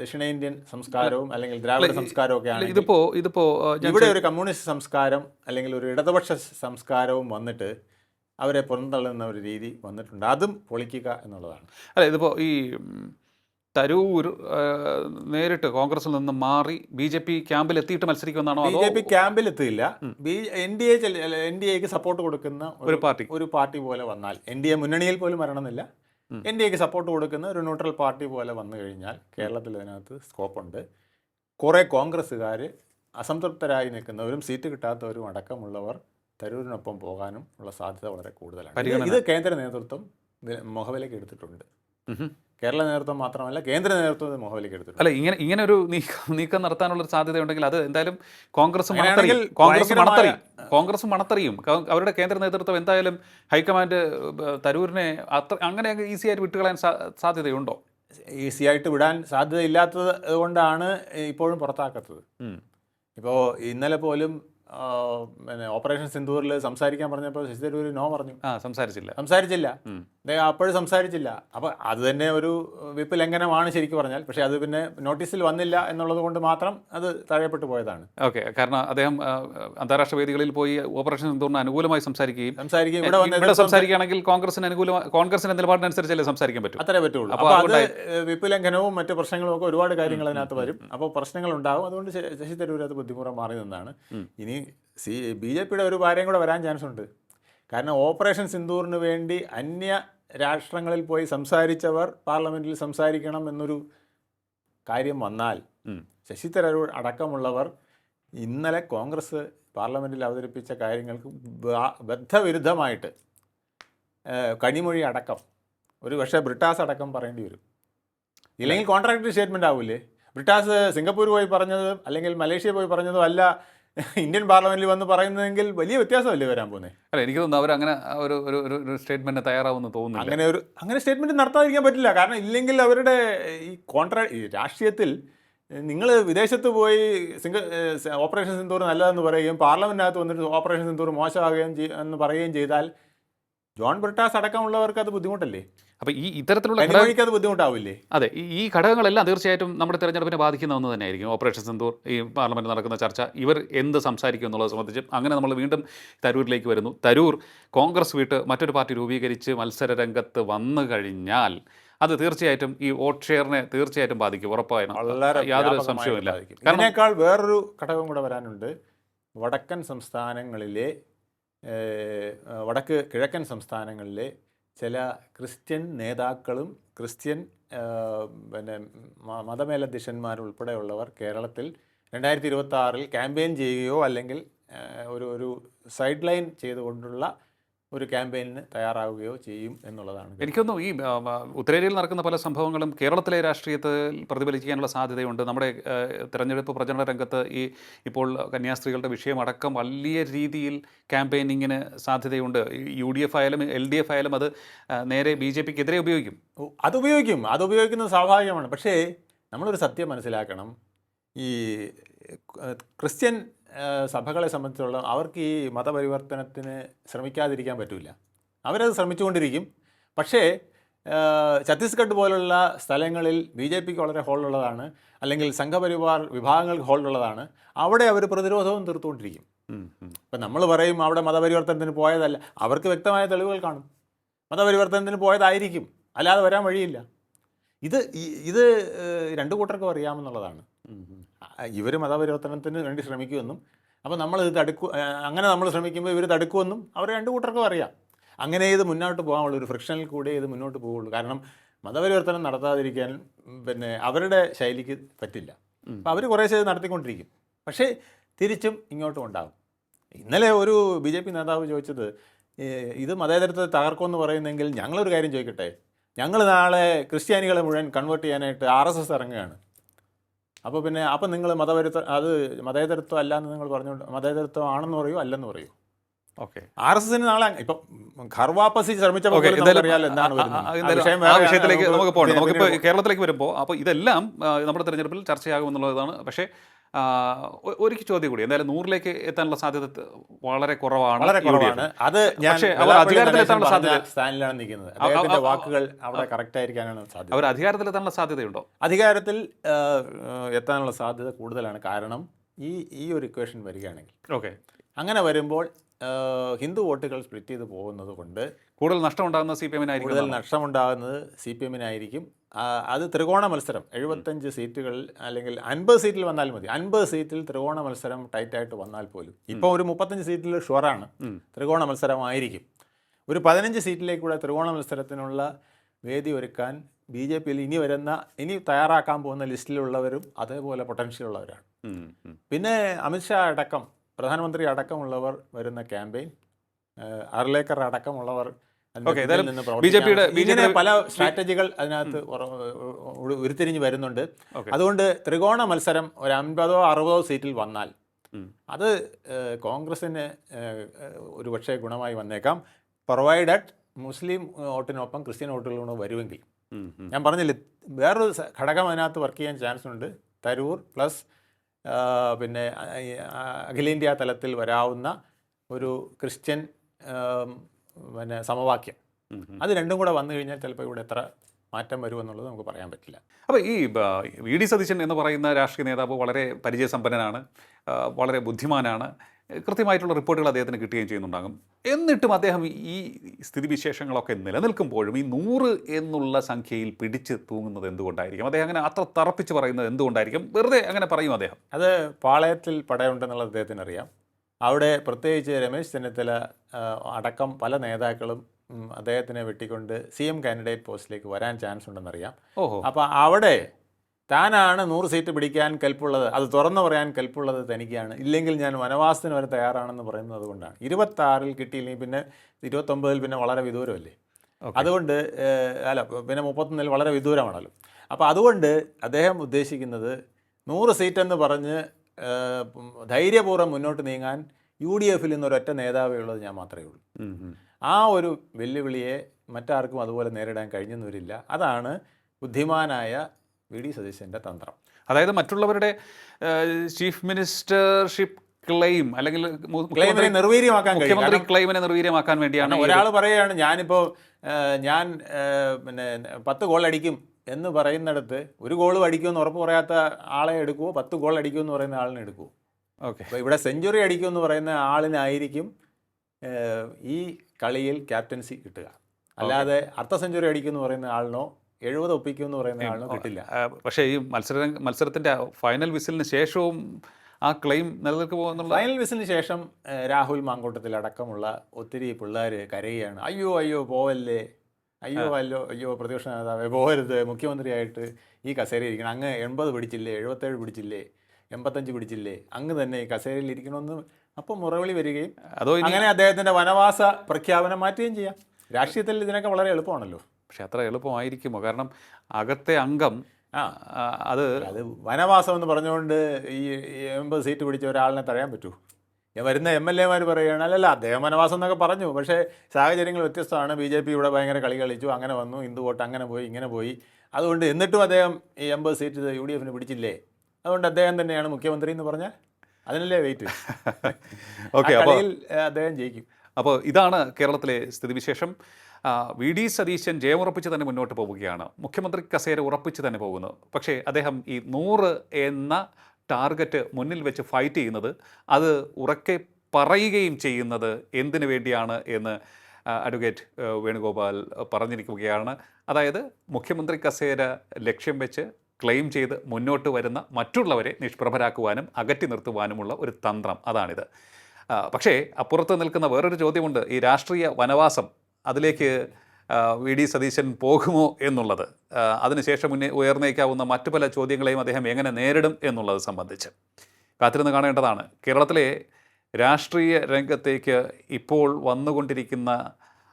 ദക്ഷിണേന്ത്യൻ സംസ്കാരവും അല്ലെങ്കിൽ ദ്രാവിഡ സംസ്കാരവും ഒക്കെ ആണ് ഇതിപ്പോ ഇതിപ്പോ ഇവിടെ ഒരു കമ്മ്യൂണിസ്റ്റ് സംസ്കാരം അല്ലെങ്കിൽ ഒരു ഇടതുപക്ഷ സംസ്കാരവും വന്നിട്ട് അവരെ പുറന്തള്ളുന്ന ഒരു രീതി വന്നിട്ടുണ്ട്. അതും പൊളിക്കുക എന്നുള്ളതാണ്. അല്ല ഇതിപ്പോ ഈ തരൂർ നേരിട്ട് കോൺഗ്രസിൽ നിന്ന് മാറി ബി ജെ പി ക്യാമ്പിൽ എത്തിയിട്ട് മത്സരിക്കുമെന്നാണോ ബി ജെ പി ക്യാമ്പിൽ എത്തിയില്ല. B N D A N D എക്ക് സപ്പോർട്ട് കൊടുക്കുന്ന ഒരു പാർട്ടി. ഒരു പാർട്ടി പോലെ വന്നാൽ എൻ ഡി എ മുന്നണിയിൽ പോലും വരണമെന്നില്ല. എൻ ഡി എക്ക് സപ്പോർട്ട് കൊടുക്കുന്ന ഒരു ന്യൂട്രൽ പാർട്ടി പോലെ വന്നു കഴിഞ്ഞാൽ കേരളത്തിൽ അതിനകത്ത് സ്കോപ്പുണ്ട് കുറേ കോൺഗ്രസ്സുകാർ അസംതൃപ്തരായി നിൽക്കുന്നവരും സീറ്റ് കിട്ടാത്തവരും അടക്കമുള്ളവർ തരൂരിനൊപ്പം പോകാനും ഉള്ള സാധ്യത വളരെ കൂടുതലാണ്. ഇത് കേന്ദ്ര നേതൃത്വം മുഖവിലേക്ക് എടുത്തിട്ടുണ്ട്. കേരള നേതൃത്വം മാത്രമല്ല കേന്ദ്ര നേതൃത്വം മുഖവിലേക്ക് എടുത്തു അല്ല ഇങ്ങനെ ഇങ്ങനെ ഒരു നീക്കം നീക്കം നടത്താനുള്ള സാധ്യത ഉണ്ടെങ്കിൽ അത് എന്തായാലും കോൺഗ്രസ് മണത്തറിയും. കോൺഗ്രസ് മണത്തറിയും. കോൺഗ്രസ് മണത്തറിയും. അവരുടെ കേന്ദ്ര നേതൃത്വം എന്തായാലും ഹൈക്കമാൻഡ് തരൂരിനെ അത്ര അങ്ങനെ ഈസി ആയിട്ട് വിട്ടുകളയാൻ സാധ്യതയുണ്ടോ? ഈസി ആയിട്ട് വിടാൻ സാധ്യതയില്ലാത്തത് കൊണ്ടാണ് ഇപ്പോഴും പുറത്താക്കാത്തത്. ഇപ്പോൾ ഇന്നലെ പോലും പിന്നെ ഓപ്പറേഷൻ സിന്ദൂറിൽ സംസാരിക്കാൻ പറഞ്ഞപ്പോൾ ശശി തരൂർ നോ പറഞ്ഞു. ആ സംസാരിച്ചില്ല. സംസാരിച്ചില്ല. അപ്പോഴും സംസാരിച്ചില്ല. അപ്പോൾ അത് തന്നെ ഒരു വിപ്പ് ലംഘനമാണ് ശരിക്കും പറഞ്ഞാൽ പക്ഷേ അത് പിന്നെ നോട്ടീസിൽ വന്നില്ല എന്നുള്ളത് കൊണ്ട് മാത്രം അത് തഴയപ്പെട്ടു പോയതാണ്. ഓക്കെ കാരണം അദ്ദേഹം അന്താരാഷ്ട്ര വേദികളിൽ പോയി ഓപ്പറേഷൻ സിന്ദൂറിന് അനുകൂലമായി സംസാരിക്കുകയും സംസാരിക്കുകയും ഇവിടെ ഇവിടെ സംസാരിക്കുകയാണെങ്കിൽ കോൺഗ്രസിന് അനുകൂലമായി കോൺഗ്രസിന്റെ നിലപാടിനനുസരിച്ചല്ലേ സംസാരിക്കാൻ പറ്റും. അത്രേ പറ്റുള്ളൂ. അപ്പോൾ അത് വിപ്പ് ലംഘനവും മറ്റു പ്രശ്നങ്ങളും ഒക്കെ ഒരുപാട് കാര്യങ്ങൾ അതിനകത്ത് വരും. അപ്പോൾ പ്രശ്നങ്ങൾ ഉണ്ടാവും അതുകൊണ്ട് ശശി തരൂർ അത് ബുദ്ധിമുറ മാറി നിന്നാണ്. ഇനി സി ബി ജെ പിയുടെ ഒരു ഭാര്യം കൂടെ വരാൻ ചാൻസ് ഉണ്ട് കാരണം ഓപ്പറേഷൻ സിന്ദൂറിന് വേണ്ടി അന്യ രാഷ്ട്രങ്ങളിൽ പോയി സംസാരിച്ചവർ പാർലമെന്റിൽ സംസാരിക്കണം എന്നൊരു കാര്യം വന്നാൽ. ശശി തരൂർ അടക്കമുള്ളവർ ഇന്നലെ കോൺഗ്രസ് പാർലമെന്റിൽ അവതരിപ്പിച്ച കാര്യങ്ങൾക്ക് ബദ്ധവിരുദ്ധമായിട്ട് കണിമൊഴി അടക്കം ഒരു പക്ഷേ ബ്രിട്ടാസ് അടക്കം പറയേണ്ടി വരും. ഇല്ലെങ്കിൽ കോൺട്രാക്ടറി സ്റ്റേറ്റ്മെന്റ് ആവില്ലേ ബ്രിട്ടാസ് സിംഗപ്പൂർ പോയി പറഞ്ഞത് അല്ലെങ്കിൽ മലേഷ്യ പോയി പറഞ്ഞതോ അല്ല ഇന്ത്യൻ പാർലമെന്റിൽ വന്ന് പറയുന്നതെങ്കിൽ വലിയ വ്യത്യാസമല്ലേ വരാൻ പോകുന്നത് അല്ല എനിക്ക് തോന്നുന്നു അവർ അങ്ങനെ ഒരു ഒരു ഒരു സ്റ്റേറ്റ്മെന്റ് തയ്യാറാവുമെന്ന് തോന്നുന്നു അങ്ങനെ ഒരു അങ്ങനെ സ്റ്റേറ്റ്മെന്റ് നടത്താതിരിക്കാൻ പറ്റില്ല. കാരണം ഇല്ലെങ്കിൽ അവരുടെ ഈ കോൺട്രാ ഈ രാഷ്ട്രീയത്തിൽ നിങ്ങൾ വിദേശത്ത് പോയി സിംഗ ഓപ്പറേഷൻ സിന്ദൂർ നല്ലതെന്ന് പറയുകയും പാർലമെന്റിനകത്ത് വന്നിട്ട് ഓപ്പറേഷൻ സിന്ദൂർ മോശമാകുകയും എന്ന് പറയുകയും ചെയ്താൽ ജോൺ ബ്രിട്ടാസ് അടക്കമുള്ളവർക്ക് അത് ബുദ്ധിമുട്ടല്ലേ? അപ്പോൾ ഈ ഇത്തരത്തിലുള്ള അത് ബുദ്ധിമുട്ടാവില്ലേ? അതെ ഈ- ഘടകങ്ങളെല്ലാം തീർച്ചയായിട്ടും നമ്മുടെ തെരഞ്ഞെടുപ്പിനെ ബാധിക്കുന്ന ഒന്ന് തന്നെയായിരിക്കും. ഓപ്പറേഷൻ സിന്ദൂർ ഈ പാർലമെന്റ് നടക്കുന്ന ചർച്ച ഇവർ എന്ത് സംസാരിക്കും എന്നുള്ളത് സംബന്ധിച്ച് അങ്ങനെ നമ്മൾ വീണ്ടും തരൂരിലേക്ക് വരുന്നു. തരൂർ കോൺഗ്രസ് വിട്ട് മറ്റൊരു പാർട്ടി രൂപീകരിച്ച് മത്സര രംഗത്ത് വന്നു കഴിഞ്ഞാൽ അത് തീർച്ചയായിട്ടും ഈ വോട്ട് ഷെയറിനെ തീർച്ചയായിട്ടും ബാധിക്കും ഉറപ്പായും. യാതൊരു സംശയവും സംശയവുമില്ല. അതിനേക്കാൾ വേറൊരു ഘടകം കൂടെ വരാനുണ്ട്. വടക്കൻ സംസ്ഥാനങ്ങളിലെ വടക്ക് കിഴക്കൻ സംസ്ഥാനങ്ങളിലെ ചില ക്രിസ്ത്യൻ നേതാക്കളും ക്രിസ്ത്യൻ പിന്നെ മതമേലധ്യക്ഷന്മാരുൾപ്പെടെയുള്ളവർ കേരളത്തിൽ രണ്ടായിരത്തി ഇരുപത്തി ആറിൽ ക്യാമ്പയിൻ ചെയ്യുകയോ അല്ലെങ്കിൽ ഒരു ഒരു സൈഡ് ലൈൻ ചെയ്തുകൊണ്ടുള്ള ഒരു ക്യാമ്പയിനിന് തയ്യാറാവുകയോ ചെയ്യും എന്നുള്ളതാണ്. എനിക്കൊന്നും ഈ ഉത്തരേന്ത്യയിൽ നടക്കുന്ന പല സംഭവങ്ങളും കേരളത്തിലെ രാഷ്ട്രീയത്തിൽ പ്രതിഫലിക്കാനുള്ള സാധ്യതയുണ്ട്. നമ്മുടെ തെരഞ്ഞെടുപ്പ് പ്രചരണ രംഗത്ത് ഈ ഇപ്പോൾ കന്യാസ്ത്രീകളുടെ വിഷയമടക്കം വലിയ രീതിയിൽ ക്യാമ്പയിനിങ്ങിന് സാധ്യതയുണ്ട്. യു ഡി എഫ് ആയാലും എൽ ഡി എഫ് ആയാലും അത് നേരെ ബി ജെ പിക്ക് എതിരെ ഉപയോഗിക്കും. അതുപയോഗിക്കും അത് ഉപയോഗിക്കും. അത് ഉപയോഗിക്കുന്നത് സ്വാഭാവികമാണ്. പക്ഷേ നമ്മളൊരു സത്യം മനസ്സിലാക്കണം. ഈ ക്രിസ്ത്യൻ സഭകളെ സംബന്ധിച്ചിടത്തോളം അവർക്ക് ഈ മതപരിവർത്തനത്തിന് ശ്രമിക്കാതിരിക്കാൻ പറ്റില്ല അവരത് ശ്രമിച്ചുകൊണ്ടിരിക്കും. പക്ഷേ ഛത്തീസ്ഗഡ് പോലുള്ള സ്ഥലങ്ങളിൽ ബി ജെ പിക്ക് വളരെ ഹോളുള്ളതാണ് അല്ലെങ്കിൽ സംഘപരിവാർ വിഭാഗങ്ങൾക്ക് ഹോളുള്ളതാണ്. അവിടെ അവർ പ്രതിരോധവും തീർത്തുകൊണ്ടിരിക്കും. ഇപ്പം നമ്മൾ പറയും അവിടെ മതപരിവർത്തനത്തിന് പോയതല്ല. അവർക്ക് വ്യക്തമായ തെളിവുകൾ കാണും. മതപരിവർത്തനത്തിന് പോയതായിരിക്കും. അല്ലാതെ വരാൻ വഴിയില്ല. ഇത് ഇത് രണ്ടു കൂട്ടർക്കും അറിയാമെന്നുള്ളതാണ്. ഇവർ മതപരിവർത്തനത്തിന് വേണ്ടി ശ്രമിക്കുമെന്നും അപ്പോൾ നമ്മൾ ഇത് തടുക്കു അങ്ങനെ നമ്മൾ ശ്രമിക്കുമ്പോൾ ഇവർ തടുക്കുമെന്നും അവർ രണ്ട് കൂട്ടർക്കും അറിയാം. അങ്ങനെ ഇത് മുന്നോട്ട് പോകാനുള്ള ഒരു ഫ്രിക്ഷനിൽ കൂടെ ഇത് മുന്നോട്ട് പോവുള്ളൂ. കാരണം മതപരിവർത്തനം നടത്താതിരിക്കാൻ പിന്നെ അവരുടെ ശൈലിക്ക് പറ്റില്ല. അപ്പോൾ അവർ കുറേശ്ശെ ഇത് നടത്തിക്കൊണ്ടിരിക്കും. പക്ഷേ തിരിച്ചും ഇങ്ങോട്ടും ഉണ്ടാകും. ഇന്നലെ ഒരു ബി ജെ പി നേതാവ് ചോദിച്ചത് ഇത് മതേതരത്തെ തകർക്കുമെന്ന് പറയുന്നെങ്കിൽ ഞങ്ങളൊരു കാര്യം ചോദിക്കട്ടെ? ഞങ്ങൾ നാളെ ക്രിസ്ത്യാനികളെ മുഴുവൻ കൺവേർട്ട് ചെയ്യാനായിട്ട് ആർ എസ് എസ് ഇറങ്ങുകയാണ്. അപ്പോൾ പിന്നെ അപ്പം നിങ്ങൾ മതപരിത്വ അത് മതേതരത്വം അല്ല എന്ന് നിങ്ങൾ പറഞ്ഞുകൊണ്ട് മതേതരത്വം ആണെന്ന് പറയൂ അല്ലെന്ന് പറയൂ? ഓക്കെ. ആർ എസ് എസിന് നാളെ ഇപ്പം ഖർവാപ്പസി ശ്രമിച്ചപ്പോൾ വേറെയാണ്. വിഷയത്തിലേക്ക് നമുക്ക് പോകണം. നമുക്കിപ്പോൾ കേരളത്തിലേക്ക് വരുമ്പോൾ അപ്പോൾ ഇതെല്ലാം നമ്മുടെ തെരഞ്ഞെടുപ്പിൽ ചർച്ചയാകുമെന്നുള്ളതാണ്. പക്ഷേ ഒരു ചോദ്യം കൂടി. എന്തായാലും നൂറിലേക്ക് എത്താനുള്ള സാധ്യത വളരെ കുറവാണ് വളരെ കുറവാണ്. അത് ഞാൻ പക്ഷേ അവർ അധികാരത്തിലെത്താനുള്ള സാധ്യത- സ്ഥാനിലാണ് നിൽക്കുന്നത്. അവരുടെ വാക്കുകൾ അവിടെ കറക്റ്റ് ആയിരിക്കാനാണ് സാധ്യത. അവർ അധികാരത്തിലെത്താനുള്ള സാധ്യതയുണ്ടോ? അധികാരത്തിൽ എത്താനുള്ള സാധ്യത കൂടുതലാണ്. കാരണം ഈ ഈ ഒരു ഇക്വേഷൻ വരികയാണെങ്കിൽ ഓക്കെ. അങ്ങനെ വരുമ്പോൾ ഹിന്ദു വോട്ടുകൾ സ്പ്ലിറ്റ് ചെയ്ത് പോകുന്നത് കൊണ്ട് കൂടുതൽ നഷ്ടം ഉണ്ടാകുന്ന സി പി എമ്മിനായിരിക്കും കൂടുതൽ നഷ്ടമുണ്ടാകുന്നത് സി പി എമ്മിനായിരിക്കും അത് ത്രികോണ മത്സരം. എഴുപത്തഞ്ച് സീറ്റുകൾ അല്ലെങ്കിൽ അൻപത് സീറ്റിൽ വന്നാൽ മതി. അൻപത് സീറ്റിൽ ത്രികോണ മത്സരം ടൈറ്റായിട്ട് വന്നാൽ പോലും. ഇപ്പോൾ ഒരു മുപ്പത്തഞ്ച് സീറ്റിൽ ഷുവറാണ് ത്രികോണ മത്സരമായിരിക്കും. ഒരു പതിനഞ്ച് സീറ്റിലേക്കൂടെ ത്രികോണ മത്സരത്തിനുള്ള വേദി ഒരുക്കാൻ ബി ജെ പിയിൽ ഇനി വരുന്ന ഇനി തയ്യാറാക്കാൻ പോകുന്ന ലിസ്റ്റിലുള്ളവരും അതേപോലെ പൊട്ടൻഷ്യൽ ഉള്ളവരാണ്. പിന്നെ അമിത്ഷാ അടക്കം പ്രധാനമന്ത്രി അടക്കമുള്ളവർ വരുന്ന ക്യാമ്പയിൻ അർലേക്കർ അടക്കമുള്ളവർ പല സ്ട്രാറ്റജികൾ അതിനകത്ത് ഉരുത്തിരിഞ്ഞ് വരുന്നുണ്ട്. അതുകൊണ്ട് ത്രികോണ മത്സരം ഒരു അൻപതോ അറുപതോ സീറ്റിൽ വന്നാൽ അത് കോൺഗ്രസിന് ഏഹ്, ഒരു പക്ഷേ ഗുണമായി വന്നേക്കാം. പ്രൊവൈഡഡ് മുസ്ലിം വോട്ടിനൊപ്പം ക്രിസ്ത്യൻ വോട്ടുകളോട് വരുമെങ്കിൽ. ഞാൻ പറഞ്ഞില്ലേ വേറൊരു ഘടകം അതിനകത്ത് വർക്ക് ചെയ്യാൻ ചാൻസ് ഉണ്ട് തരൂർ പ്ലസ് പിന്നെ അഖിലേന്ത്യാ തലത്തിൽ വരാവുന്ന ഒരു ക്രിസ്ത്യൻ പിന്നെ സമവാക്യം. അത് രണ്ടും കൂടെ വന്നു കഴിഞ്ഞാൽ ചിലപ്പോൾ ഇവിടെ എത്ര മാറ്റം വരുമെന്നുള്ളത് നമുക്ക് പറയാൻ പറ്റില്ല. അപ്പോൾ ഈ വി ഡി സതീശൻ എന്ന് പറയുന്ന രാഷ്ട്രീയ നേതാവ് വളരെ പരിചയസമ്പന്നനാണ് വളരെ ബുദ്ധിമാനാണ്. കൃത്യമായിട്ടുള്ള റിപ്പോർട്ടുകൾ അദ്ദേഹത്തിന് കിട്ടുകയും ചെയ്യുന്നുണ്ടാകും. എന്നിട്ടും അദ്ദേഹം ഈ സ്ഥിതിവിശേഷങ്ങളൊക്കെ നിലനിൽക്കുമ്പോഴും ഈ നൂറ് എന്നുള്ള സംഖ്യയിൽ പിടിച്ച് തൂങ്ങുന്നത് എന്തുകൊണ്ടായിരിക്കും? അദ്ദേഹം അങ്ങനെ അത്ര തറപ്പിച്ച് പറയുന്നത് എന്തുകൊണ്ടായിരിക്കും? വെറുതെ അങ്ങനെ പറയും അദ്ദേഹം. അത് പാളയത്തിൽ പടയുണ്ടെന്നുള്ളത് അദ്ദേഹത്തിന് അറിയാം അവിടെ പ്രത്യേകിച്ച് രമേശ് ചെന്നിത്തല അടക്കം പല നേതാക്കളും അദ്ദേഹത്തിനെ വെട്ടിക്കൊണ്ട് സി എം കാൻഡിഡേറ്റ് പോസ്റ്റിലേക്ക് വരാൻ ചാൻസ് ഉണ്ടെന്നറിയാം ഓഹോ. അപ്പോൾ അവിടെ താനാണ് നൂറ് സീറ്റ് പിടിക്കാൻ കൽപ്പുള്ളത് അത് തുറന്നു പറയാൻ കൽപ്പുള്ളത് തനിക്കാണ്. ഇല്ലെങ്കിൽ ഞാൻ വനവാസത്തിന് വരെ തയ്യാറാണെന്ന് പറയുന്നത് കൊണ്ടാണ്. ഇരുപത്താറിൽ കിട്ടിയില്ലെങ്കിൽ പിന്നെ ഇരുപത്തൊമ്പതിൽ പിന്നെ വളരെ വിദൂരമല്ലേ. അതുകൊണ്ട് അല്ല പിന്നെ മുപ്പത്തൊന്നിൽ വളരെ വിദൂരമാണല്ലോ. അപ്പോൾ അതുകൊണ്ട് അദ്ദേഹം ഉദ്ദേശിക്കുന്നത് നൂറ് സീറ്റെന്ന് പറഞ്ഞ് ധൈര്യപൂർവം മുന്നോട്ട് നീങ്ങാൻ യു ഡി എഫിൽ നിന്ന് ഒരൊറ്റ നേതാവേ ഉള്ളത് ഞാൻ മാത്രമേ ഉള്ളൂ. ആ ഒരു വെല്ലുവിളിയെ മറ്റാർക്കും അതുപോലെ നേരിടാൻ കഴിഞ്ഞെന്ന് വരില്ല അതാണ് ബുദ്ധിമാനായ വി ഡി സതീശന്റെ തന്ത്രം. അതായത് മറ്റുള്ളവരുടെ ചീഫ് മിനിസ്റ്റർഷിപ്പ് ക്ലെയിം അല്ലെങ്കിൽ ക്ലെയിമിനെ നിർവീര്യമാക്കാൻ മുഖ്യമന്ത്രി ക്ലെയിമിനെ നിർവീര്യമാക്കാൻ വേണ്ടിയാണ് ഒരാൾ പറയുകയാണ് ഞാനിപ്പോൾ ഞാൻ പിന്നെ പത്ത് ഗോൾ അടിക്കും എന്ന് പറയുന്നിടത്ത് ഒരു ഗോൾ അടിക്കുമെന്ന് ഉറപ്പ് പറയാത്ത ആളെ എടുക്കുമോ പത്ത് ഗോൾ അടിക്കുമെന്ന് പറയുന്ന ആളിനെ എടുക്കുമോ ഓക്കെ. അപ്പോൾ ഇവിടെ സെഞ്ചുറി അടിക്കുമെന്ന് പറയുന്ന ആളിനായിരിക്കും ഈ കളിയിൽ ക്യാപ്റ്റൻസി കിട്ടുക. അല്ലാതെ അർദ്ധ സെഞ്ചുറി അടിക്കുമെന്ന് പറയുന്ന ആളിനോ എഴുപത് ഒപ്പിക്കുമെന്ന് പറയുന്ന ആളിനോ കിട്ടില്ല. പക്ഷേ ഈ മത്സര മത്സരത്തിന്റെ ഫൈനൽ വിസിലിന് ശേഷവും ആ ക്ലെയിം നിലനിൽക്കുമോ എന്നുള്ള ഫൈനൽ വിസിന് ശേഷം രാഹുൽ മാങ്കോട്ടത്തിൽ അടക്കമുള്ള ഒത്തിരി പിള്ളേർ കരയുകയാണ്. അയ്യോ അയ്യോ പോവല്ലേ? അയ്യോ അല്ലോ അയ്യോ പ്രതിപക്ഷ നേതാവേ പോകരുത് മുഖ്യമന്ത്രിയായിട്ട് ഈ കസേരയിൽ ഇരിക്കണം. അങ്ങ് എൺപത് പിടിച്ചില്ലേ? എഴുപത്തേഴ് പിടിച്ചില്ലേ? എൺപത്തഞ്ച് പിടിച്ചില്ലേ? അങ്ങ് തന്നെ ഈ കസേരയിൽ ഇരിക്കണമെന്ന് അപ്പം മുറവിളി വരികയും അതോ അങ്ങനെ അദ്ദേഹത്തിന്റെ വനവാസ പ്രഖ്യാപനം മാറ്റുകയും ചെയ്യാം. രാഷ്ട്രീയത്തിൽ ഇതിനൊക്കെ വളരെ എളുപ്പമാണല്ലോ. പക്ഷെ അത്ര എളുപ്പമായിരിക്കുമോ? കാരണം അകത്തെ അംഗം ആ അത് അത് വനവാസം എന്ന് പറഞ്ഞുകൊണ്ട് ഈ എൺപത് സീറ്റ് പിടിച്ച ഒരാളിനെ തടയാൻ പറ്റൂ. ഈ വരുന്ന എം എൽ എമാർ പറയുകയാണ് അല്ലല്ല അദ്ദേഹം വനവാസം എന്നൊക്കെ പറഞ്ഞു. പക്ഷേ സാഹചര്യങ്ങൾ വ്യത്യസ്തമാണ്. ബി ജെ പി ഇവിടെ ഭയങ്കര കളി കളിച്ചു അങ്ങനെ വന്നു ഹിന്ദു വോട്ട് അങ്ങനെ പോയി ഇങ്ങനെ പോയി. അതുകൊണ്ട് എന്നിട്ടും അദ്ദേഹം ഈ എൺപത് സീറ്റ് യു ഡി എഫിന് പിടിച്ചില്ലേ? അതുകൊണ്ട് അദ്ദേഹം തന്നെയാണ് മുഖ്യമന്ത്രി എന്ന് പറഞ്ഞാൽ അതിനല്ലേ വെയിറ്റ്? ഓക്കെ അപ്പോൾ അദ്ദേഹം ജയിക്കും. അപ്പോൾ ഇതാണ് കേരളത്തിലെ സ്ഥിതിവിശേഷം. വി ഡി സതീശൻ ജയമുറപ്പിച്ച് തന്നെ മുന്നോട്ട് പോവുകയാണ്. മുഖ്യമന്ത്രി കസേര ഉറപ്പിച്ച് തന്നെ പോകുന്നു. പക്ഷേ അദ്ദേഹം ഈ നൂറ് എന്ന ടാർഗറ്റ് മുന്നിൽ വെച്ച് ഫൈറ്റ് ചെയ്യുന്നത് അത് ഉറക്കെ പറയുകയും ചെയ്യുന്നത് എന്തിനു വേണ്ടിയാണ് എന്ന് അഡ്വക്കേറ്റ് വേണുഗോപാൽ പറഞ്ഞിരിക്കുകയാണ്. അതായത് മുഖ്യമന്ത്രി കസേര ലക്ഷ്യം വെച്ച് ക്ലെയിം ചെയ്ത് മുന്നോട്ട് വരുന്ന മറ്റുള്ളവരെ നിഷ്പ്രഭരാക്കുവാനും അകറ്റി നിർത്തുവാനുമുള്ള ഒരു തന്ത്രം അതാണിത്. പക്ഷേ അപ്പുറത്ത് നിൽക്കുന്ന വേറൊരു ചോദ്യമുണ്ട്. ഈ രാഷ്ട്രീയ വനവാസം അതിലേക്ക് വി ഡി സതീശൻ പോകുമോ എന്നുള്ളത്. അതിനുശേഷം മുന്നേ ഉയർന്നേക്കാവുന്ന മറ്റു പല ചോദ്യങ്ങളെയും അദ്ദേഹം എങ്ങനെ നേരിടും എന്നുള്ളത് സംബന്ധിച്ച്. കാത്തിരുന്ന് കാണേണ്ടതാണ്. കേരളത്തിലെ രാഷ്ട്രീയ രംഗത്തേക്ക് ഇപ്പോൾ വന്നുകൊണ്ടിരിക്കുന്ന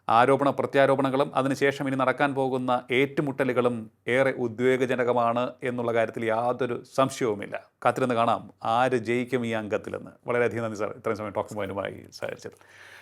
ആരോപണ പ്രത്യാരോപണങ്ങളും അതിനുശേഷം ഇനി നടക്കാൻ പോകുന്ന ഏറ്റുമുട്ടലുകളും ഏറെ ഉദ്വേഗജനകമാണ് എന്നുള്ള കാര്യത്തിൽ യാതൊരു സംശയവുമില്ല. കാത്തിരുന്ന് കാണാം. ആര് ജയിക്കും ഈ അംഗത്തിലെന്ന്. വളരെയധികം നന്ദി സാർ. ഇത്രയും സമയം ടോക്കിംഗ് പോയിന്റുമായി സഹകരിച്ചത്